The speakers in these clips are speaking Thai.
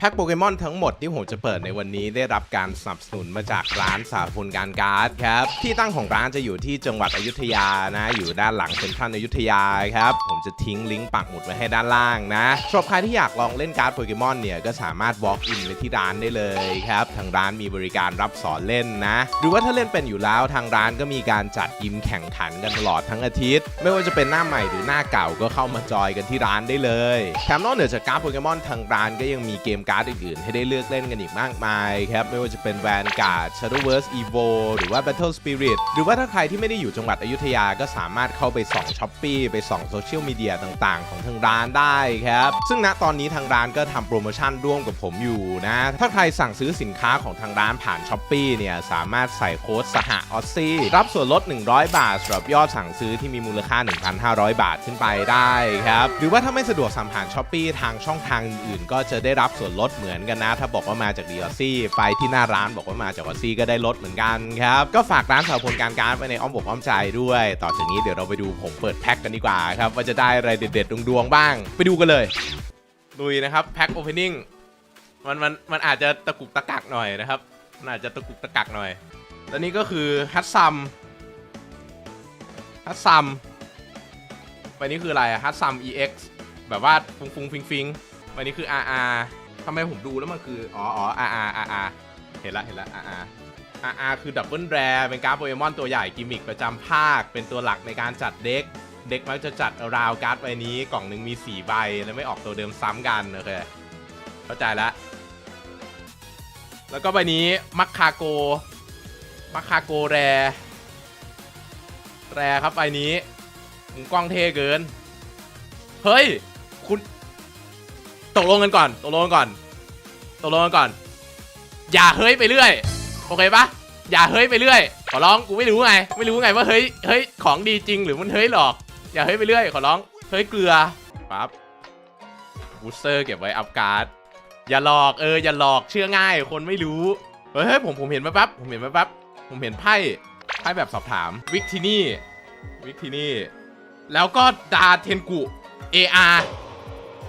แพ็คโปเกมอนทั้งหมดที่ผมจะเปิดในวันนี้ได้รับการสนับสนุนมาจากร้านสาพลการการ์ดครับ ที่ตั้งของร้านจะอยู่ที่จังหวัดอยุธยานะ อยู่ด้านหลังเซ็นทรัลอยุธยาครับ ผมจะทิ้งลิงก์ปักหมุดไว้ให้ด้านล่างนะสำหรับใครที่อยากลองเล่นการ์ดโปเกมอนเนี่ยก็สามารถ walk in ไปที่ร้านได้เลยครับ ทางร้านมีบริการรับสอนเล่นนะ หรือว่าถ้าเล่นเป็นอยู่แล้วทางร้านก็มีการจัดยิมแข่งขันกันตลอดทั้งอาทิตย์ ไม่ว่าจะเป็นหน้าใหม่หรือหน้าเก่าก็เข้ามาจอยกันที่ร้านได้เลยแถมนอกเหนือจากการ์ดโปเกมอนทางร้านก็ยังมีเกมการ์ดอื่นๆ ให้ได้เลือกเล่นกันอีกมากมายครับ ไม่ว่าจะเป็น Vanguard Shadowverse Evo หรือว่า Battle Spirit หรือว่าถ้าใครที่ไม่ได้อยู่จังหวัดอยุธยาก็สามารถเข้าไปส่องช้อปปี้ไปส่องโซเชียลมีเดียต่างๆ ของทางร้านได้ครับ ซึ่งณตอนนี้ทางร้านก็ทำโปรโมชั่นร่วมกับผมอยู่นะ ถ้าใครสั่งซื้อสินค้าของทางร้านผ่านช้อปปี้เนี่ยสามารถใส่โค้ดสหออซซี่รับส่วนลด 100 บาทสำหรับยอดสั่งซื้อที่มีมูลค่า 1,500 บาทขึ้นไปได้ครับหรือว่าถ้าไม่สะดวกสั่งผ่านช้อปปี้ทางช่องทางอื่นก็จะได้รับส่วนลดเหมือนกันนะ ถ้าบอกว่ามาจากดีออซี่ไปที่หน้าร้านบอกว่ามาจากออซี่ก็ได้ลดเหมือนกันครับ ก็ฝากร้านสาวพลการการไว้ในอ้อมอกอ้อมใจด้วย ต่อจากนี้เดี๋ยวเราไปดูผมเปิดแพ็คกันดีกว่าครับว่าจะได้อะไรเด็ดๆดวงๆบ้าง ไปดูกันเลยลุยนะครับแพ็คโอเพนนิ่งมันมันมันอาจจะตะกุกตะกักหน่อยนะครับมันอาจจะตะกุกตะกักหน่อยแล้วนี่ก็คือฮัตซัมฮัตซัมไปนี้คืออะไรฮัตซัม EX แบบว่าฟุงฟุงฟิงฟิงไปนี้คือ RR ทำไมผมดูแล้วมันคืออ๋ออ๋อ RR RR เห็นละเห็นละ RR RR คือดับเบิลแรเป็นการ์ดโปเกมอนตัวใหญ่กิมมิคประจำภาค เป็นตัวหลักในการจัดเด็ก เด็กมักจะจัดราวการ์ดใบนี้กล่องหนึ่งมี4ใบแล้วไม่ออกตัวเดิมซ้ำกันโอเคเข้าใจแล้วแล้วก็ใบนี้มัคคาโกมัคคาโกแรแรครับใบนี้มุมกล้องเทเกิน เฮ้ย ตกลงกันก่อนตกลงกันก่อนตกลงกันก่อน อย่าเฮ้ยไปเรื่อยโอเคปะอย่าเฮ้ยไปเรื่อย ขอร้องกูไม่รู้ไง ไม่รู้ไงว่าเฮ้ยเฮ้ยของดีจริงหรือมันเฮ้ยหลอก อย่าเฮ้ยไปเรื่อย ขอร้องเฮ้ยเกลือปั๊บบูสเตอร์เก็บไว้อัพการ์ดอย่าหลอกเอออย่าหลอกเชื่อง่าย คนไม่รู้เฮ้ยผมผมเห็นแป๊บผมเห็นแป๊บผมเห็นไพ่ไพ่แบบสอบถามวิกที่นี่วิกที่นี่แล้วก็ดาเทนกุ AR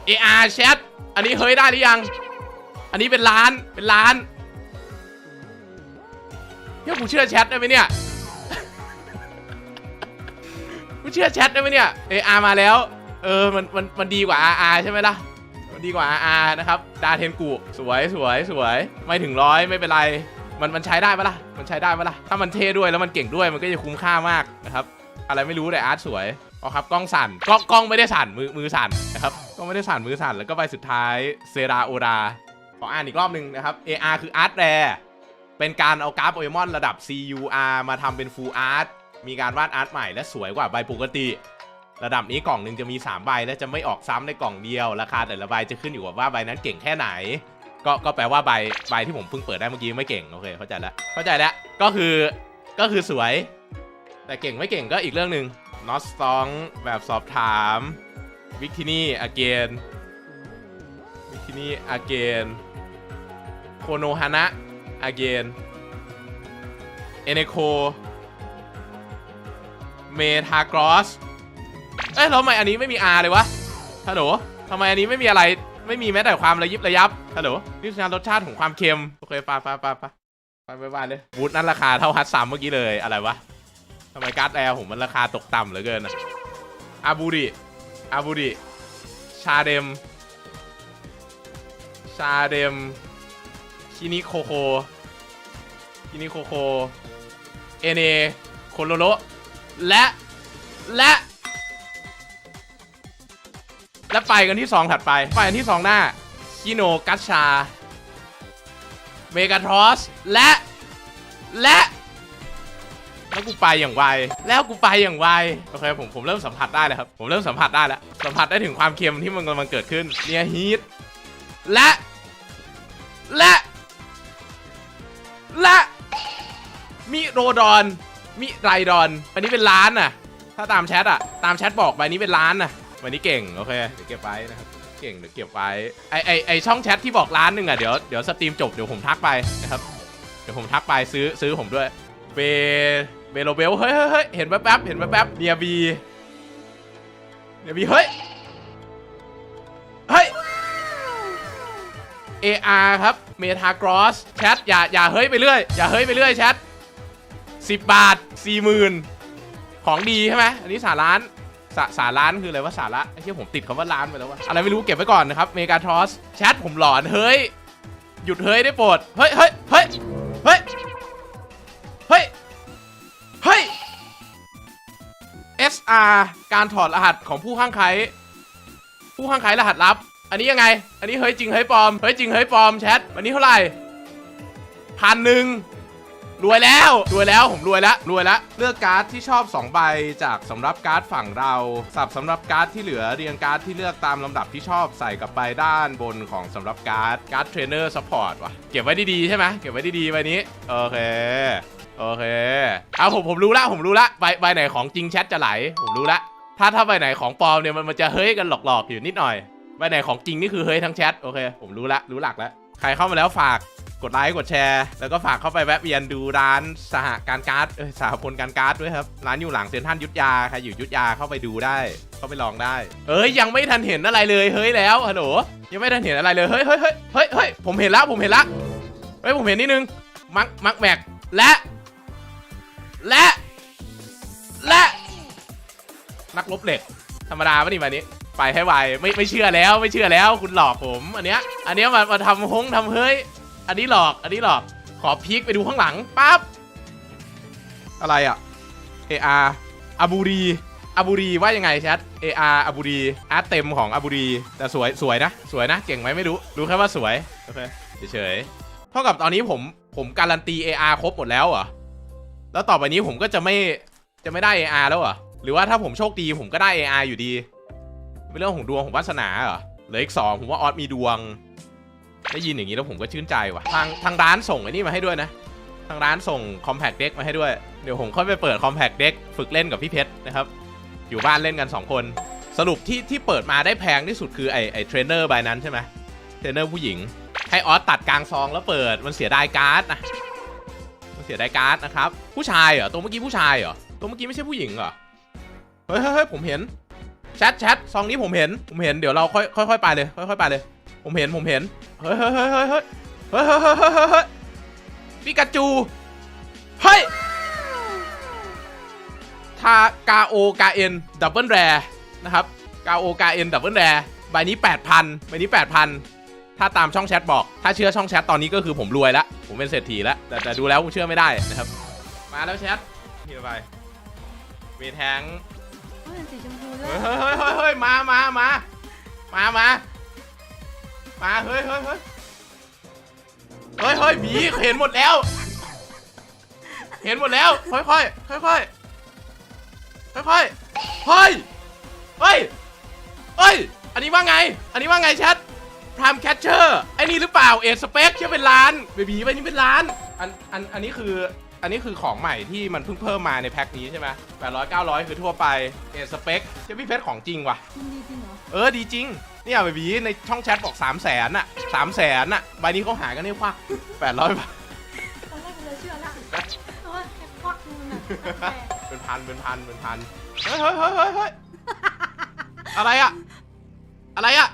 AR แชทอันนี้เฮ้ยได้หรือยัง อันนี้เป็นล้านเป็นล้านเฮ้ยกูเชื่อแชทได้ไหมเนี่ยกูเชื่อแชทได้ไหมเนี่ย AR มาแล้ว เออมันมันมันดีกว่า RR ใช่ไหมล่ะมันดีกว่า RR นะครับดาเทนกุสวยสวยสวย ไม่ถึงร้อยไม่เป็นไร มันมันใช้ได้ปะล่ะมันใช้ได้ปะล่ะถ้ามันเท่ด้วยแล้วมันเก่งด้วยมันก็จะคุ้มค่ามากนะครับ อะไรไม่รู้แต่อาร์ตสวย อ๋อครับกล้องสั่นกล้องกล้องไม่ได้สั่นมือมือสั่นนะครับกล้องไม่ได้สั่นมือสั่นแล้วก็ใบสุดท้ายเซราโอดาขออ่านอีกรอบหนึ่งนะครับ AR คืออาร์ตแรเป็นการเอากร์ดโปเกมอนระดับ CUR มาทำเป็น Full Art มีการวาดอาร์ตใหม่และสวยกว่าใบปกติ ระดับนี้กล่องหนึ่งจะมี 3 ใบ และจะไม่ออกซ้ำในกล่องเดียว ราคาแต่ละใบจะขึ้นอยู่กับว่าใบนั้นเก่งแค่ไหน ก็ก็แปลว่าใบใบที่ผมเพิ่งเปิดได้เมื่อกี้ไม่เก่งโอเคเข้าใจแล้วเข้าใจแล้วก็คือก็คือสวย แต่เก่งไม่เก่งก็อีกเรื่องหนึ่ง นอตสตองแบบสอบถามวิกทินี่อเกนวิกทินี่อเกนโคโนฮานะอเกนเอเนโคเมทากรอสเอ้ยแล้วทำไมอันนี้ไม่มี R เลยวะฮัลโหลทำไมอันนี้ไม่มีอะไรไม่มีแม้แต่ความระยิบระยับฮัลโหลนี่คืองานรสชาติของความเค็ม โอเคปไปไปไปไปไปไปเลยบูธนั้นราคาเท่าฮัตซัมเมื่อกี้เลยอะไรวะำไมการ์ดแอร์ผมมันราคาตกต่ำเหลือเกินอะอาบูดิอาบูดิชาเดม ชาเดม คินิโคโค คินิโคโค เอเนโคโลโลและ และ และไปกันที่สองถัดไป ไปกันที่สองหน้า คิโนกัชชา เมกาทรอส และ และ แล้วกูไปอย่างไว แล้วกูไปอย่างไว โอเคผมผมเริ่มสัมผัสได้แล้วครับ ผมเริ่มสัมผัสได้แล้ว สัมผัสได้ถึงความเค็มที่มันกำลังเกิดขึ้น เนียฮีท และ และ และ มิโรดอน มิไรดอน อันนี้เป็นล้านน่ะ ถ้าตามแชทอะตามแชทบอกใบนี้เป็นล้านน่ะใบนี้เก่ง โอเค เดี๋ยวเก็บไว้นะครับ เก่งเดี๋ยวเก็บไว้ ไอไอไอช่องแชทที่บอกล้านหนึ่งอะเดี๋ยวเดี๋ยวสตรีมจบเดี๋ยวผมทักไปนะครับ เดี๋ยวผมทักไปซื้อซื้อผมด้วยเบ เบโลเบลเฮ้ยเฮ้ยเฮ้ยเห็นแป๊บๆเห็นแป๊บๆเนียบีเนียบีเฮ้ยเฮ้ย AR ครับเมทากรอสแชทอย่าอย่าเฮ้ยไปเรื่อยอย่าเฮ้ยไปเรื่อยแชท10บาท40,000ของดีใช่ไหมอันนี้สาร้านสาสาร้านคืออะไรว่าสาระไอ้ที่ผมติดคำว่าร้านไปแล้วว่าอะไรไม่รู้เก็บไว้ก่อนนะครับเมกาทรอสแชทผมหลอนเฮ้ยหยุดเฮ้ยได้โปรดเฮ้ยเฮ้ยเฮ้ยเฮ้ย SR การถอดรหัสของผู้ข้างใครผู้ข้างใครรหัสลับ อันนี้ยังไง อันนี้เฮ้ยจริงเฮ้ยปลอม เฮ้ยจริงเฮ้ยปลอมแชทอันนี้เท่าไหร่พันหนึ่งรวยแล้วรวยแล้วผมรวยแล้วรวยแล้วเลือกการ์ดที่ชอบ 2 ใบจากสำหรับการ์ดฝั่งเรา สับสำหรับการ์ดที่เหลือเรียงการ์ดที่เลือกตามลำดับที่ชอบใส่กับใบด้านบนของสำหรับการ์ดการ์ดเทรนเนอร์ซัพพอร์ตว่ะเก็บไว้ดีๆใช่ไหมเก็บไว้ดีๆใบนี้โอเค โอเค เอาผมผมรู้ละผมรู้ละใบใบไหนของจริงแชทจะไหล ผมรู้ละ ถ้าถ้าใบไหนของปลอมเนี่ยมันมันจะเฮ้ยกันหลอกๆอยู่นิดหน่อยใบไหนของจริงนี่คือเฮ้ยทั้งแชทโอเค ผมรู้ละรู้หลักแล้วใครเข้ามาแล้วฝากกดไลค์กดแชร์ แล้วก็ฝากเข้าไปแวะเวียนดูร้านสหการการ์ดเอ้ยสหพลการการ์ดด้วยครับ ร้านอยู่หลังเซ็นทรัลยุทธยาใครอยู่ยุทธยาเข้าไปดูได้ เข้าไปลองได้ เอ้ยยังไม่ทันเห็นอะไรเลยเฮ้ยแล้วฮัลโหลยังไม่ทันเห็นอะไรเลยเฮ้ยเฮ้ยเฮ้ยเฮ้ยเฮ้ยผมเห็นแล้วผมเห็นละเฮ้ยผมเห็นนิดนึงมักมักแม็กและ และ และ นักลบเหล็ก ธรรมดาปะนี่มานี้ ไปให้ไวไม่ไม่เชื่อแล้วไม่เชื่อแล้วคุณหลอกผม อันเนี้ย อันเนี้ยมามาทำฮงทำเฮ้ย อันนี้หลอก อันนี้หลอก ขอพีคไปดูข้างหลังปั๊บอะไรอะ AR อาบูรีอาบูรีว่ายังไงแชท AR อาบูรีอาร์ตเต็มของอาบูรีแต่สวยสวยนะ สวยนะ เก่งไหมไม่รู้ รู้แค่ว่าสวย โอเคเฉยๆเท่ากับตอนนี้ผมผมการันตี AR ครบหมดแล้วเหรอ แล้วต่อไปนี้ผมก็จะไม่จะไม่ได้ AR แล้วเหรอหรือว่าถ้าผมโชคดีผมก็ได้ AR อยู่ดีเป็นเรื่องของดวงของวาสนาเหรอเหลืออีกสองผมว่าออสมีดวง ได้ยินอย่างนี้แล้วผมก็ชื่นใจว่ะทางทางร้านส่งไอ้นี่มาให้ด้วยนะ ทางร้านส่ง Compact Deck มาให้ด้วย เดี๋ยวผมค่อยไปเปิด Compact Deck ฝึกเล่นกับพี่เพชรนะครับ อยู่บ้านเล่นกัน 2 คน สรุปที่ที่เปิดมาได้แพงที่สุดคือไอไอเทรนเนอร์ใบนั้นใช่ไหมเทรนเนอร์ผู้หญิง ให้ออสตัดกลางซองแล้วเปิดมันเสียดายการ์ดนะ สียดายการ์ดนะครับ ผู้ชายเหรอตัวเมื่อกี้ผู้ชายเหรอตัวเมื่อกี้ไม่ใช่ผู้หญิงเหรอเฮ้ยเฮ้ยผมเห็นแชทแชทซองนี้ผมเห็นผมเห็นเดี๋ยวเราค่อยค่อยไปเลยค่อยๆไปเลย ผมเห็นผมเห็นเฮ้ยเฮ้ยเฮ้ยเฮ้ยเฮ้ยเฮ้ยเฮ้ยปิกาจูเฮ้ยทากาโอกาเอ็นดับเบิลแรนะครับกาโอกาเอ็นดับเบิลแรใบนี้ 8,000ใบนี้ 8,000 ถ้าตามช่องแชทบอก ถ้าเชื่อช่องแชทตอนนี้ก็คือผมรวยแล้ว ผมเป็นเศรษฐีแล้ว แต่แต่ดูแล้วผมเชื่อไม่ได้นะครับ มาแล้วแชททีละใบมีแทงเฮ้ยสีชมพูด้วเฮ้ยยเฮ้ยเฮ้ยเฮ้ยเฮ้ยมามามามามามาเฮ้ยเฮ้ยเฮ้ยเฮ้ยเฮ้ยหมีเห็นหมดแล้ว เห็นหมดแล้ว ค่อยค่อยค่อยค่อยค่อยค่อยๆเฮ้ยเฮ้ยเฮ้ย อันนี้ว่าไง อันนี้ว่าไงแชท พรามแคชเชอร์ไอ้นี่หรือเปล่าเอสเปคเชื่อเป็นล้านเบบีไปนี่เป็นล้านอันอันอันนี้คืออันนี้คือของใหม่ที่มันเพิ่งเพิ่มมาในแพ็คนี้ใช่ไหมแปดร้อยเก้าร้อยคือทั่วไปเอสเปคเชื่อพี่เพชรของจริงว่ะ มันดีจริงเหรอ เออดีจริง เนี่ยเบบีในช่องแชทบอก3 0 0แสนอะสามแสนอะใบนี้เขาหากันนี่ควักแปดร้อยบาท ตอนแรกกูเลยเชื่อละเพราะว่าแค่ควักนึงน่ะแต่เป็นพันเป็นพันเป็นพันเฮ้ยเฮ้ยเฮ้ยเฮ้ยเฮ้ยอะไรอะอะไรอะ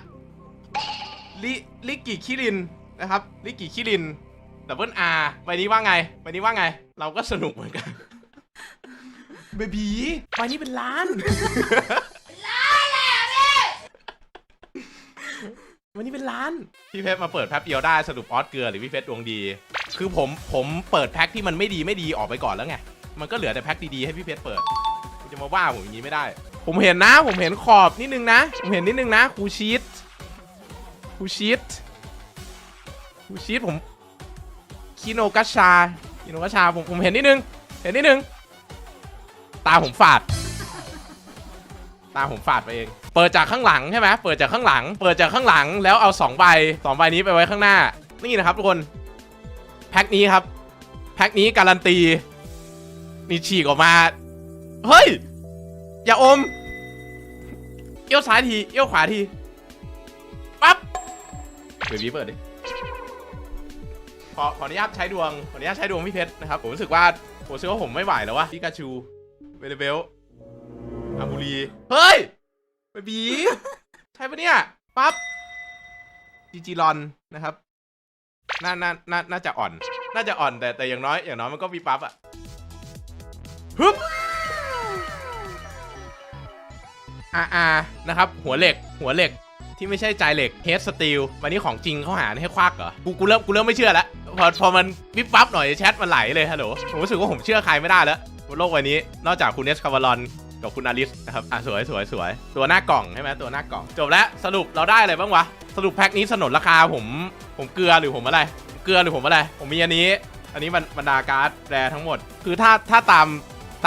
ลิลิกิคิรินนะครับลิกิคิรินดับเบิลอาร์ใบนี้ว่าไงใบนี้ว่าไง เราก็สนุกเหมือนกันเบบีใบนี้เป็นล้านวันนี้เป็นล้าน พี่เพชรมาเปิดแพ็คเดียวได้สรุปออสเกลือหรือพี่เพชรดวงดี คือผมผมเปิดแพ็คที่มันไม่ดีไม่ดีออกไปก่อนแล้วไง มันก็เหลือแต่แพ็คดีๆให้พี่เพชรเปิดคุณจะมาว่าผมอย่างนี้ไม่ได้ ผมเห็นนะ ผมเห็นขอบนิดนึงนะ ผมเห็นนิดนึงนะครูชีต คูชีตครูชีตผมคิโนกัชชาคิโนกัชชาผมผมเห็นนิดนึง เห็นนิดนึง ตาผมฝาด ตาผมฝาดไปเอง เปิดจากข้างหลังใช่ไหมเปิดจากข้างหลัง เปิดจากข้างหลังแล้วเอา2ใบ2ใบนี้ไปไว้ข้างหน้า นี่นะครับทุกคน แพ็คนี้ครับ แพ็คนี้การันตีนี่ฉีกออกมา เฮ้ย อย่าอม เอี้ยวซ้ายที เอี้ยวขวาที เดี๋ยวพี่เปิดดิขอขออนุญาตใช้ดวงขออนุญาตใช้ดวงพี่เพชรนะครับผมรู้สึกว่าผมรู้สึกว่าผมไม่ไหวแล้ววะพิกาชูเวเลเบลอาบุรีเฮ้ยเบบีใช่ปะเนี่ยปั๊บจีจีรอนนะครับน่าน่าน่าน่าจะอ่อน น่าจะอ่อนแต่แต่อย่างน้อยอย่างน้อยมันก็วิบปั๊บอะฮึบอาอานะครับ หัวเหล็ก หัวเหล็ก ที่ไม่ใช่ใจเหล็กเฮดสตีลวันนี้ของจริงเขาหาให้ควักเหรอกูกูเริ่มกูเริ่มไม่เชื่อแล้วพอพอมันวิบปั๊บหน่อยแชทมันไหลเลยฮัลโหลผมรู้สึกว่าผมเชื่อใครไม่ได้แล้วบนโลกใบนี้นอกจากคุณเนสคาร์วาลอนกับคุณอาริสนะครับอะสวยสวยสวยตัวหน้ากล่องใช่ไหมตัวหน้ากล่อง จบแล้วสรุปเราได้อะไรบ้างวะสรุปแพ็คนี้สนนราคาผมผมเกลือหรือผมอะไร เกลือหรือผมอะไร ผมมีอันนี้ อันนี้บรรดาการ์ดแรทั้งหมด คือถ้าถ้าตาม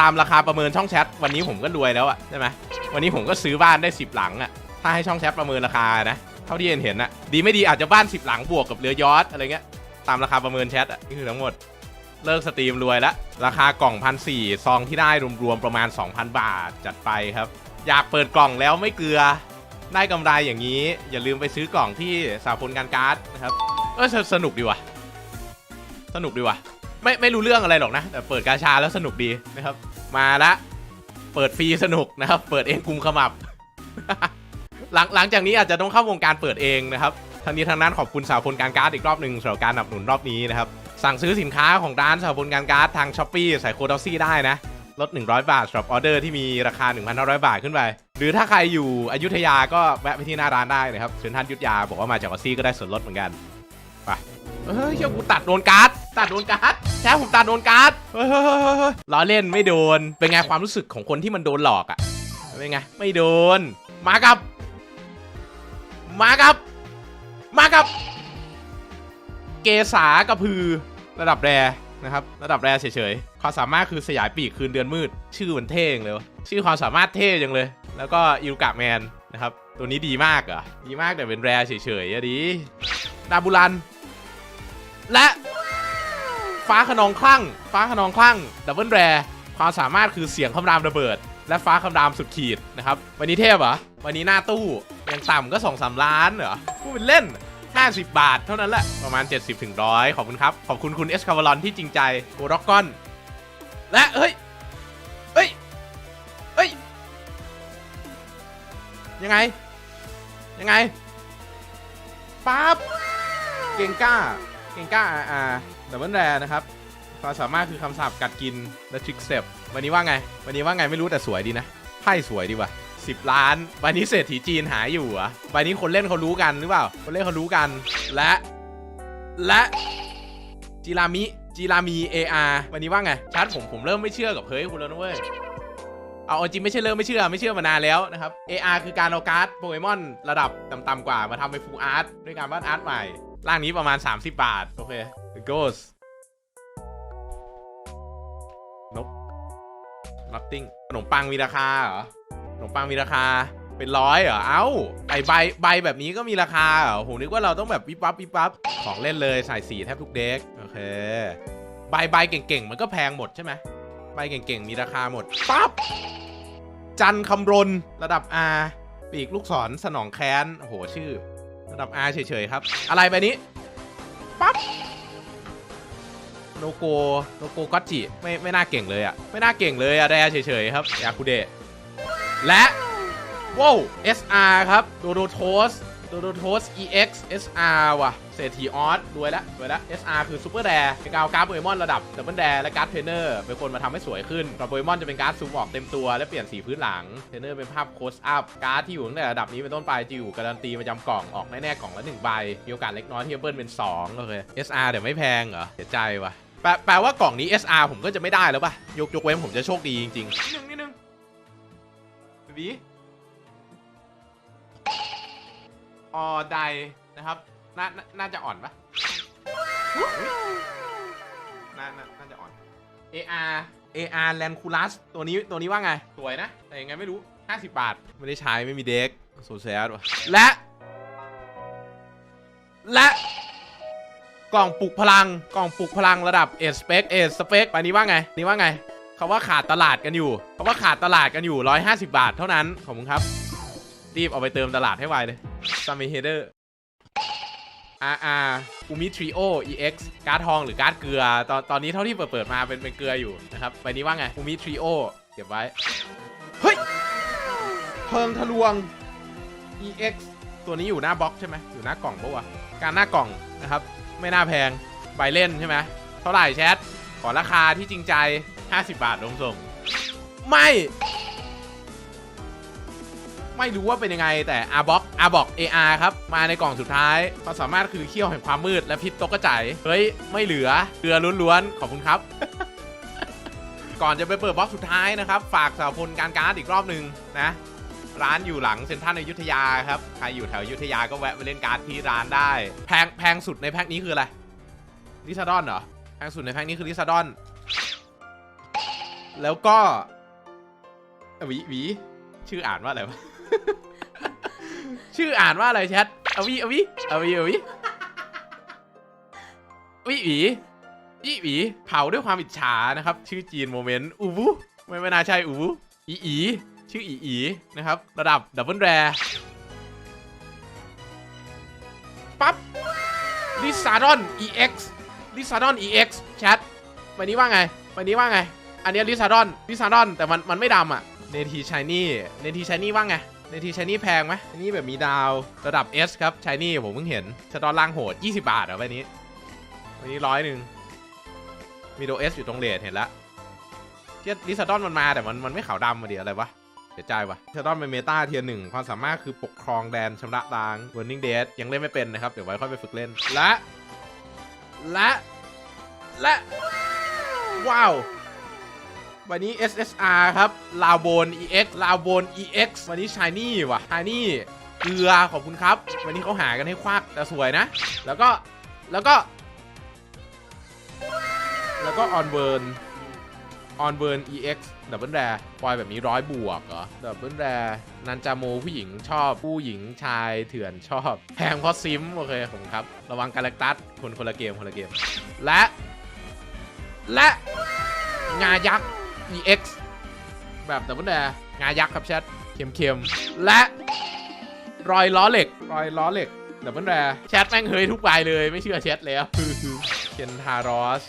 ตามราคาประเมินช่องแชทวันนี้ผมก็รวยแล้วอะใช่ไหมวันนี้ผมก็ซื้อบ้านได้ 10 หลังอะ ถ้าให้ช่องแชทประเมินราคานะ เท่าที่เห็นเห็นอะดีไม่ดีอาจจะบ้าน10หลังบวกกับเรือยอชต์อะไรเงี้ย ตามราคาประเมินแชทอะนี่คือทั้งหมด เลิกสตรีมรวยแล้วราคากล่องพันสี่ซองที่ได้รวมๆประมาณ 2,000 บาทจัดไปครับ อยากเปิดกล่องแล้วไม่เกลือ ได้กำไรอย่างนี้ อย่าลืมไปซื้อกล่องที่สาพลการการ์ดนะครับ เออสสนุกดีว่ะ สนุกดีว่ะ ไม่ไม่รู้เรื่องอะไรหรอกนะ แต่เปิดกาชาแล้วสนุกดีนะครับ มาละ เปิดฟรีสนุกนะครับ เปิดเองกุมขมับ หลังหลังจากนี้อาจจะต้องเข้าวงการเปิดเองนะครับทางนี้ทางนั้นขอบคุณสาพลการการ์ดอีกรอบหนึ่งสำหรับการสนับสนุนรอบนี้นะครับสั่งซื้อสินค้าของร้านสาพลการการ์ดทางช้อปปี้ใส่โคดอซี่ได้นะลด 100 บาทสำหรับออเดอร์ที่มีราคา 1,500 บาทขึ้นไป หรือถ้าใครอยู่อยุธยาก็แวะไปที่หน้าร้านได้นะครับเชิญท่านยุทธยาบอกว่ามาจากออซี่ก็ได้ส่วนลดเหมือนกันไปเฮ้ยเชี่ยกูตัดโดนการ์ดตัดโดนการ์ดแช่ผมตัดโดนการ์ดเฮ้ยล้อเล่นไม่โดน เป็นไงความรู้สึกของคนที่มันโดนหลอกอะเป็นไงไม่โดน มากับ มากับ มากับ เกษากระพือระดับแรนะครับ ระดับแรเฉยๆ ความสามารถคือสยายปีกคืนเดือนมืด ชื่อมันเท่งเลยวะชื่อความสามารถเท่จังเลย แล้วก็อิลกาแมนนะครับ ตัวนี้ดีมากอะดีมากแต่เป็นแรเฉยๆอะดีดาบุรัน และฟ้าขนองคลั่ง ฟ้าขนองคลั่งดับเบิลแรความสามารถคือเสียงคำรามระเบิด และฟ้าคำรามสุดขีดนะครับ วันนี้เทพเหรอ วันนี้หน้าตู้ยังต่ำก็2อสล้านเหรอพูดเป็นเล่น 50 บาทเท่านั้นแหละ ประมาณ 70ถึงร้อยขอบคุณครับ ขอบคุณคุณเอสคาร์วลอนที่จริงใจโกร็อกกอน และเฮ้ย เฮ้ย เฮ้ย ยังไง ยังไงปั๊บเก่งกล้า เก่งกล้าอาอ่าดับเบิลแรนะครับความสามารถคือคำสาปกัดกินและทริกเซปวันนี้ว่าไง วันนี้ว่าไงไม่รู้แต่สวยดีนะไพ่สวยดีว่ะ 10 ล้านวันนี้เศรษฐีจีนหายอยู่อะวันนี้คนเล่นเขารู้กันหรือเปล่า คนเล่นเขารู้กัน และ และจิรามิจิรามี AR วันนี้ว่าไงชัดผมผมเริ่มไม่เชื่อกับเฮ้ยคุณแล้วนะเว้ยเอาจริงไม่ใช่เริ่มไม่เชื่อไม่เชื่อมานานแล้วนะครับ AR คือการเอาการ์ดโปเกมอนระดับต่ำๆกว่ามาทำเป็นฟูลอาร์ตด้วยการวาดอาร์ตใหม่ร่างนี้ประมาณ 30 บาท โอเค The Ghost นก Nothing ขนมปังมีราคาเหรอ ขนมปังมีราคาเป็นร้อยเหรอ เอ้า ไอใบใบแบบนี้ก็มีราคาเหรอ ผมนึกว่าเราต้องแบบวิบวับวิบวับ ของเล่นเลย ใส่สีแทบทุกเด็ก โอเค ใบใบเก่งๆ มันก็แพงหมดใช่ไหม ใบเก่งๆ มีราคาหมด ปั๊บ จันคำรนระดับ R ปีกลูกศรสนองแค้น โอ้โห ชื่อ ระดับ R เฉยๆ ครับ อะไรไปนี้ ปั๊บ โนโก โนโกกัตจิ ไม่ไม่น่าเก่งเลยอะไม่น่าเก่งเลยอะแรเฉยๆ ครับยาคุเดะ และว้าว SR ครับโดโดโทสโดโดโทส EX SR ว่ะเศรษฐีออสรวยแล้วรวยแล้ว SR คือซูเปอร์แรเป็นการเอาการ์ดโปเกมอนระดับดับเบิลแรและการ์ดเทรนเนอร์เป็นคนมาทำให้สวยขึ้นกโปเกมอนจะเป็นการ์ดซูมออกเต็มตัวและเปลี่ยนสีพื้นหลังเทรนเนอร์เป็นภาพโคสอัพการ์ดที่อยู่ตั้งแต่ระดับนี้เป็นต้นไปจะอยู่การันตีประจำกล่องออกแน่ๆกล่องละหนึ่งใบมีโอกาสเล็กน้อยที่จะเบิ้ลเป็น2โอเค SR เดี๋ยวไม่แพงเหรอเสียใจว่ะแปลแปลว่ากล่องนี้ SR ผมก็จะไม่ได้แล้วป่ะยกยกเว้นผมจะโชคดีจริงๆ นิดนึงนิดนึงบีออไดนะครับน่าน่าน่าจะอ่อนปะอุ๊ยน่าน่าน่าจะอ่อน AR AR l a n c u l a s ตัวนี้ตัวนี้ว่าไง สวยนะ แต่ยังไงไม่รู้ 50 บาท ไม่ได้ใช้ไม่มีเด็กโซเซียสว่ะและ และ กล่องปลุกพลัง กล่องปลุกพลังระดับเอสเปกเอสเปกไปนี้ว่าไง นี่ว่าไง คำว่าขาดตลาดกันอยู่คำว่าขาดตลาดกันอยู่ 150 บาทเท่านั้นขอบคุณครับ รีบเอาไปเติมตลาดให้ไวเลยซามิเฮเดอร์ RR อูมิทริโอ EX การ์ดทองหรือการ์ดเกลือ ตอนตอนนี้เท่าที่เปิดเปิดมาเป็นเป็นเกลืออยู่นะครับใบนี้ว่าไงอูมิทริโอเก็บไว้ เฮ้ย เพิงทะลวง EX ตัวนี้อยู่หน้าบ็อกใช่ไหมอยู่หน้ากล่องปะวะ การหน้ากล่องนะครับ ไม่น่าแพง ใบเล่นใช่ไหม เท่าไหร่แชท ขอราคาที่จริงใจ 50 บาทรวมส่ง ไม่ ไม่รู้ว่าเป็นยังไงแต่อาบ็อกอาบ็อก AR ครับ มาในกล่องสุดท้ายความสามารถคือเขี้ยวแห่งความมืดและพิษตกกระจายเฮ้ย ไม่เหลือเกลือล้วนๆ ขอบคุณครับก่อนจะไปเปิดบล็อกสุดท้ายนะครับ ฝากสาวพลการการ์ดอีกรอบหนึ่งนะ ร้านอยู่หลังเซ็นทรัลอยุธยาครับ ใครอยู่แถวอยุธยาก็แวะไปเล่นการ์ดที่ร้านได้ แพงแพงสุดในแพ็คนี้คืออะไรลิซาดอนเหรอ แพงสุดในแพ็คนี้คือลิซาดอน แล้วก็อ่อวีวีชื่ออ่านว่าอะไรวะ ชื่ออ่านว่าอะไรแชทอวิเอวิเอวิเอวิวิวีวิหวีเผาด้วยความอิจฉานะครับ ชื่อจีนโมเมนต์อูวูไม่ไม่น่าใช่อูวูอีอีชื่ออีอีนะครับ ระดับดับเบิลแรปั๊บลิซาดอน EX ลิซาดอน EX แชทวันนี้ว่าไงวันนี้ว่าไง อันนี้ลิซาดอนลิซาดอนแต่มันมันไม่ดำอะเนทีชายนี่เนทีชายนี่ว่างไงเนทีชายนี่แพงไหมนนี้แบบมีดาวระดับ S ครับชายนี่ผมเพิ่งเห็นชาดอนล่างโหด 20 บาทเหรอใบนี้วันนี้ร้อยหนึ่งมีโด S อสอยู่ตรงเลทเห็นละเทียลิซาดอนมันมาแต่มันมันไม่ขาวดำมาเดิอะไรวะเสียใจวะเทอร์ดอนเป็นเมตาเทียร์หนึ่งความสามารถคือปกครองแดนชำระล้าง Burning Dead ยังเล่นไม่เป็นนะครับ เดี๋ยวไว้ค่อยไปฝึกเล่น และ และ และ ว้าว วันนี้ SSR ครับลาโบน EX ลาโบน EX วันนี้ Shiny ว่ะ Shiny เกลือขอบคุณครับ วันนี้เขาหากันให้ควักแต่สวยนะ แล้วก็แล้วก็ แล้วก็ On Burn On Burn EX ดับเบิลแรปอยแบบนี้ร้อยบวกเหรอดับเบิลแรนันจาโมผู้หญิงชอบผู้หญิงชายเถื่อนชอบแพงเพราะซิมโอเคผมครับ ระวังกาแล็กตัสคนคนละเกมคนละเกม และ และงายักษ์ EX แบบดับเบิลแรงายักษ์ครับแชทเค็มๆ และรอยล้อเหล็ก รอยล้อเหล็กดับเบิลแรแชทแม่งเฮยทุกใบเลยไม่เชื่อแชทแล้วเคนทารอส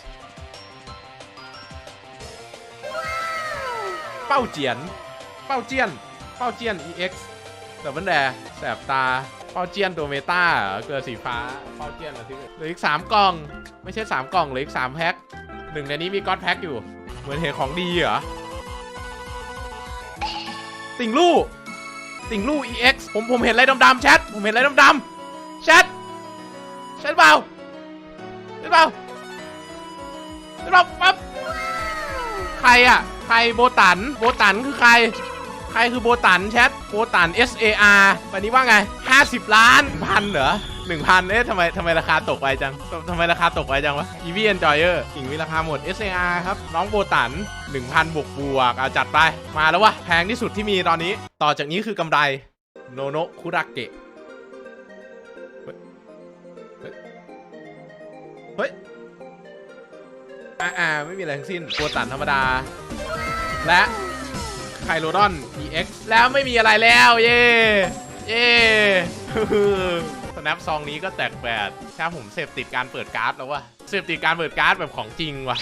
เป้าเจียน เป้าเจียน เป้าเจียน EX ดับเบิลแดแสบตาเป้าเจียนตัวเมตาเหรอเกลือสีฟ้าเป้าเจียนเหรอที่เหลืออีก3กล่อง ไม่ใช่3กล่องเหลืออีก3แพ็คหนึ่งในนี้มีก๊อตแพ็คอยู่ เหมือนเห็นของดีเหรอ ติ่งลู่ติ่งลู่ EX ผมผมเห็นอะไรดำๆแชท ผมเห็นอะไรดำๆแชทแชทเปล่าแชทเปล่าแชทเปล่าปั๊บใครอะ ใครโบตัน โบตันคือใคร ใครคือโบตันแชท โบตัน S A R วันนี้ว่าไง 50 ล้านพันเหรอ หนึ่งพันเอ๊ะทำไมทำไมราคาตกไปจังทำทำไมราคาตกไปจังวะ e v e Enjoyer กิ่งมีราคาหมด S A R ครับ น้องโบตัน 1,000 บวกบวกเอาจัดไป มาแล้ววะแพงที่สุดที่มีตอนนี้ ต่อจากนี้คือกำไร โนโนคุระเกะ เฮ้ยเฮ้ยอ่าอ่าไม่มีอะไรทั้งสิ้นตัวตันธรรมดา และไคโรดอน EX แล้วไม่มีอะไรแล้ว เย่เย่ แนปซองนี้ก็แตกแปดถ้าผมเสพติดการเปิดการ์ดแล้วว่ะเสพติดการเปิดการ์ดแบบของจริงว่ะ